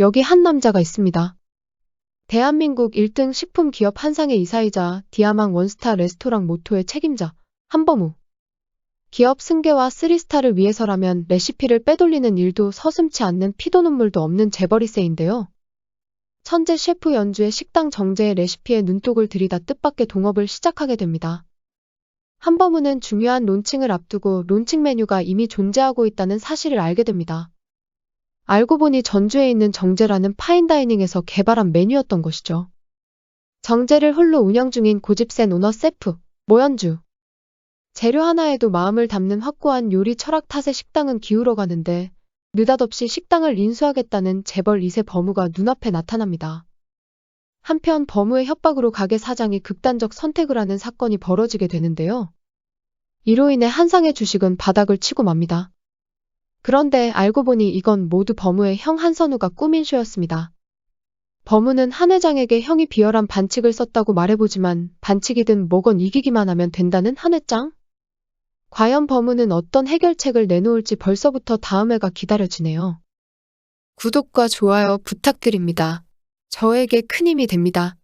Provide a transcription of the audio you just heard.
여기 한 남자가 있습니다. 대한민국 1등 식품 기업 한상의 이사이자 디아망 원스타 레스토랑 모토의 책임자 한범우. 기업 승계와 3스타를 위해서라면 레시피를 빼돌리는 일도 서슴치 않는 피도 눈물도 없는 재벌이세인데요. 천재 셰프 연주의 식당 정제의 레시피에 눈독을 들이다 뜻밖의 동업을 시작하게 됩니다. 한범우는 중요한 론칭을 앞두고 론칭 메뉴가 이미 존재하고 있다는 사실을 알게 됩니다. 알고 보니 전주에 있는 정제라는 파인다이닝에서 개발한 메뉴였던 것이죠. 정제를 홀로 운영 중인 고집센 오너 세프, 모연주. 재료 하나에도 마음을 담는 확고한 요리 철학 탓에 식당은 기울어가는데 느닷없이 식당을 인수하겠다는 재벌 2세 범우가 눈앞에 나타납니다. 한편 범우의 협박으로 가게 사장이 극단적 선택을 하는 사건이 벌어지게 되는데요. 이로 인해 한상의 주식은 바닥을 치고 맙니다. 그런데 알고 보니 이건 모두 범우의 형 한선우가 꾸민 쇼였습니다. 범우는 한 회장에게 형이 비열한 반칙을 썼다고 말해보지만 반칙이든 뭐건 이기기만 하면 된다는 한 회장? 과연 범우는 어떤 해결책을 내놓을지 벌써부터 다음 회가 기다려지네요. 구독과 좋아요 부탁드립니다. 저에게 큰 힘이 됩니다.